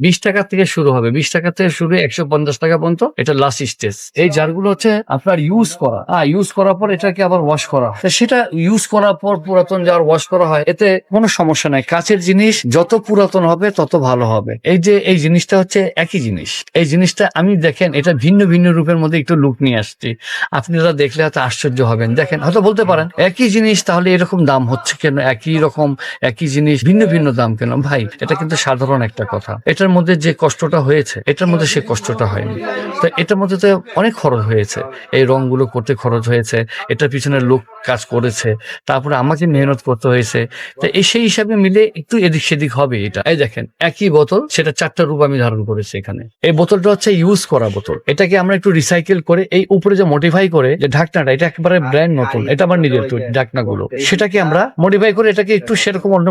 বিশ টাকা থেকে শুরু হবে। বিশ টাকা থেকে শুরু একশো পঞ্চাশ টাকা পর্যন্ত এটা লাস্ট স্টেজ এই জারগুলো হচ্ছে আপনার ইউজ করা। হ্যাঁ ইউজ করার পর এটাকে আবার ওয়াশ করা। সেটা ইউজ করার পর পুরাতন জার ওয়াশ করা হয়, এতে কোনো সমস্যা নাই। কাচের জিনিস যত পুরাতন হবে, তত ভালো হবে। এই যে এই জিনিসটা হচ্ছে একই জিনিস। এই জিনিসটা আমি দেখেন, এটা ভিন্ন ভিন্ন রূপের মধ্যে একটু লুক নিয়ে আসছি। আপনি আপনারা দেখলে হয়তো আশ্চর্য হবেন। দেখেন, হয়তো বলতে পারেন, একই জিনিস তাহলে এরকম দাম হচ্ছে কেন? একই রকম, একই জিনিস, ভিন্ন ভিন্ন দাম কেন? ভাই, এটা কিন্তু সাধারণ একটা কথা। এটার মধ্যে যে কষ্টটা হয়েছে, এটার মধ্যে সে কষ্টটা হয়নি। তো এটার মধ্যে তো অনেক খরচ হয়েছে। এই রংগুলো করতে খরচ হয়েছে, এটার পিছনে লোক কাজ করেছে, তারপরে আমাকে মেহনত করতে হয়েছে। তো এই সেই হিসাবে মিলে একটু এদিক সেদিক হবে এটা। এই দেখেন, একই বোতল, সেটা চারটা রূপ আমি ধারণ করেছি এখানে। এই বোতলটা হচ্ছে ইউজ করা বোতল। এটাকে আমরা একটু রিসাইকেল করে, এই উপরে যে মডিফাই করে, যে ঢাকনাটা, এটা একেবারে ব্র্যান্ড নতুন, এটা আমার নিজের ঢাকনাগুলো। সেটাকে আমরা মডিফাই করে এটাকে একটু সেরকম অন্য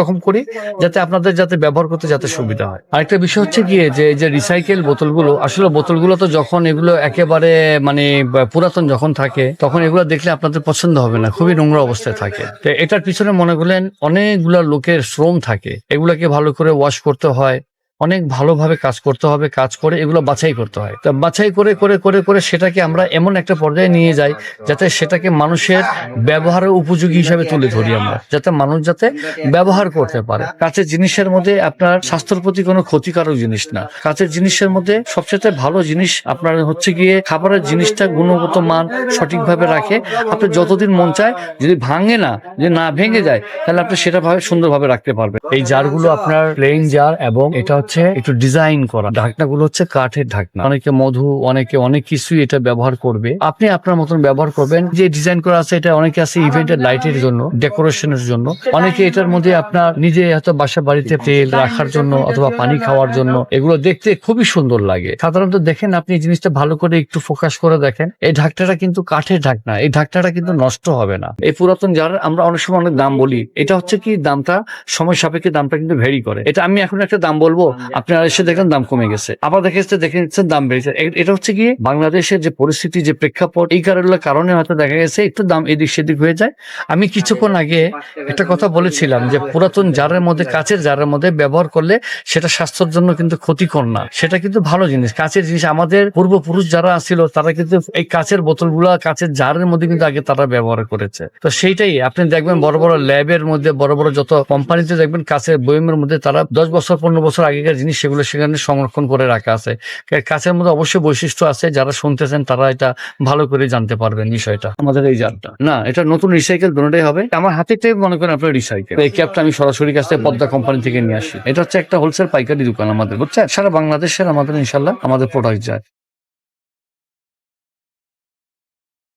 রকম করি, যাতে আপনাদের যাতে ব্যবহার করতে যাতে সুবিধা হয়। আরেকটা বিষয় হচ্ছে গিয়ে যে, এই যে রিসাইকেল বোতলগুলো, আসলে বোতলগুলো তো যখন এগুলো একেবারে মানে পুরাতন যখন থাকে, তখন এগুলো দেখলে আপনাদের পছন্দ হবে না, খুবই নোংরা অবস্থায় থাকে। তো এটার পিছনে মনে করলেন অনেকগুলা লোকের শ্রম থাকে, এগুলাকে ভালো করে ওয়াশ করতে হয় অনেক ভালোভাবে কাজ করতে হবে, কাজ করে এগুলো বাছাই করতে হয়। তা বাছাই করে করে করে করে সেটাকে আমরা এমন একটা পর্যায়ে নিয়ে যাই যাতে সেটাকে মানুষের ব্যবহারের উপযোগী হিসাবে তুলে ধরি আমরা, যাতে মানুষ যাতে ব্যবহার করতে পারে। কাছের জিনিসের মধ্যে আপনার স্বাস্থ্যের প্রতি কোনো ক্ষতিকারক জিনিস না। কাছের জিনিসের মধ্যে সবচেয়ে ভালো জিনিস আপনার হচ্ছে গিয়ে খাবারের জিনিসটা গুণগত মান সঠিকভাবে রাখে। আপনি যতদিন মন চায় যদি ভাঙে না, যদি না ভেঙে যায়, তাহলে আপনি সেটা ভাবে সুন্দরভাবে রাখতে পারবেন। এই জারগুলো আপনার প্লেন জার এবং এটা হচ্ছে একটু ডিজাইন করা। ঢাকনাগুলো হচ্ছে কাঠের ঢাকনা। অনেকে মধু, অনেকে অনেক কিছুই এটা ব্যবহার করবে। আপনি আপনার মতন ব্যবহার করবেন। যে ডিজাইন করা আছে, এটা অনেকে আছে ইভেন্টের লাইটের জন্য ডেকোরেশনের জন্য। অনেকে এটার মধ্যে আপনার নিজে হয়তো বাসা বাড়িতে তেল রাখার জন্য অথবা পানি খাওয়ার জন্য, এগুলো দেখতে খুবই সুন্দর লাগে। সাধারণত দেখেন আপনি জিনিসটা ভালো করে একটু ফোকাস করে দেখেন। এই ঢাকনাটা কিন্তু কাঠের ঢাকনা। এই ঢাকনাটা কিন্তু নষ্ট হবে না। এই পুরাতন যার, আমরা অনেক সময় অনেক দাম বলি। এটা হচ্ছে কি দামটা, সময় সাপেক্ষে দামটা কিন্তু ভেরি করে। এটা আমি এখন একটা দাম বলব আপনারা এসে দেখেন দাম কমে গেছে। আবার দেখে এসে দেখে নিচ্ছেন দাম বেড়েছে। এটা হচ্ছে কি বাংলাদেশের যে পরিস্থিতি যে প্রেক্ষাপট এই কারণে হয়তো দেখা গেছে একটু দাম এদিক সেদিক হয়ে যায়। আমি কিছুক্ষণ আগে একটা কথা বলেছিলাম যে পুরাতন জারের মধ্যে কাচের জারের মধ্যে ব্যবহার করলে সেটা স্বাস্থ্যের জন্য কিন্তু ক্ষতিকর না। সেটা কিন্তু ভালো জিনিস। কাচের জিনিস আমাদের পূর্বপুরুষ যারা ছিল তারা কিন্তু এই কাচের বোতলগুলা কাচের জারের মধ্যে কিন্তু আগে তারা ব্যবহার করেছে। তো সেইটাই আপনি দেখবেন বড় বড় ল্যাবের মধ্যে বড় বড় যত কোম্পানিতে দেখবেন কাচের বয়মের মধ্যে তারা দশ বছর পনেরো বছর আগেকার জিনিস সেগুলো সেখানে সংরক্ষণ করে রাখা আছে। কাছের মধ্যে অবশ্যই বৈশিষ্ট্য আছে, যারা শুনতেছেন তারা এটা ভালো করে জানতে পারবেন বিষয়টা। আমাদের এই জারটা না, এটা নতুন রিসাইকেল দুটোটাই হবে। আমার হাতে মনে করেন আপনার রিসাইকেল এই ক্যাপটা আমি সরাসরি কাছ পদ্মা কোম্পানি থেকে নিয়ে আসি। এটা হচ্ছে একটা হোলসেল পাইকারি দোকান আমাদের, বুঝছেন? সারা বাংলাদেশের আমাদের ইনশাল্লাহ আমাদের প্রোডাক্ট যায়।